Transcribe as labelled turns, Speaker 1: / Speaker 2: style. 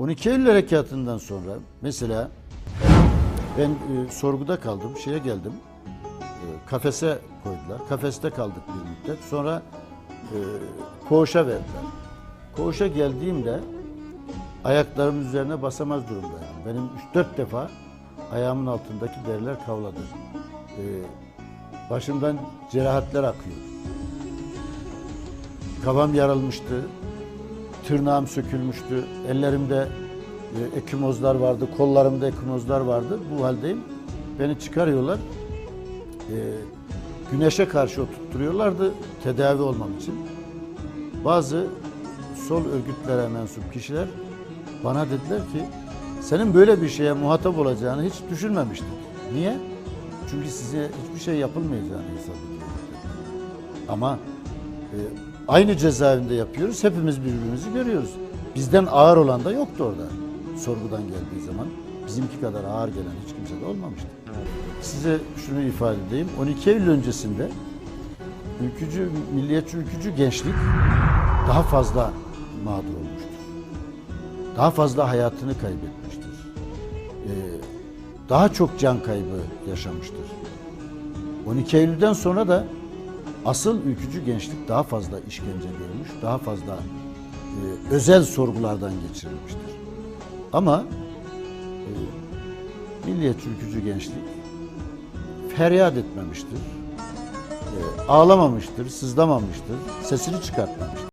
Speaker 1: 12 Eylül Harekatı'ndan sonra mesela ben e, sorguda kaldım, şeye geldim. E, kafese koydular. Kafeste kaldık bir müddet. Sonra e, koğuşa verdiler. Koğuşa geldiğimde ayaklarımın üzerine basamaz durumdaydım. Benim 3-4 defa ayağımın altındaki deriler kavladı. E, başımdan cerahatler akıyor. Kafam yarılmıştı. Tırnağım sökülmüştü. Ellerimde e, ekimozlar vardı. Kollarımda ekimozlar vardı. Bu haldeyim. Beni çıkarıyorlar. E, güneşe karşı oturtturuyorlardı tedavi olmam için. Bazı sol örgütlere mensup kişiler bana dediler ki senin böyle bir şeye muhatap olacağını hiç düşünmemiştik. Niye? Çünkü size hiçbir şey yapılmayacağını hesap ediyorlar. Ama e, aynı cezaevinde yapıyoruz. Hepimiz birbirimizi görüyoruz. Bizden ağır olan da yoktu orada. Sorgudan geldiği zaman. Bizimki kadar ağır gelen hiç kimse de olmamıştı. Size şunu ifade edeyim. 12 Eylül öncesinde ülkücü, milliyetçi ülkücü gençlik daha fazla mağdur olmuştur. Daha fazla hayatını kaybetmiştir. Ee, daha çok can kaybı yaşamıştır. 12 Eylül'den sonra da asıl ülkücü gençlik daha fazla işkence görmüş, daha fazla e, özel sorgulardan geçirilmiştir. Ama e, milliyetçi ülkücü gençlik feryat etmemiştir, e, ağlamamıştır, sızlamamıştır, sesini çıkartmamıştır.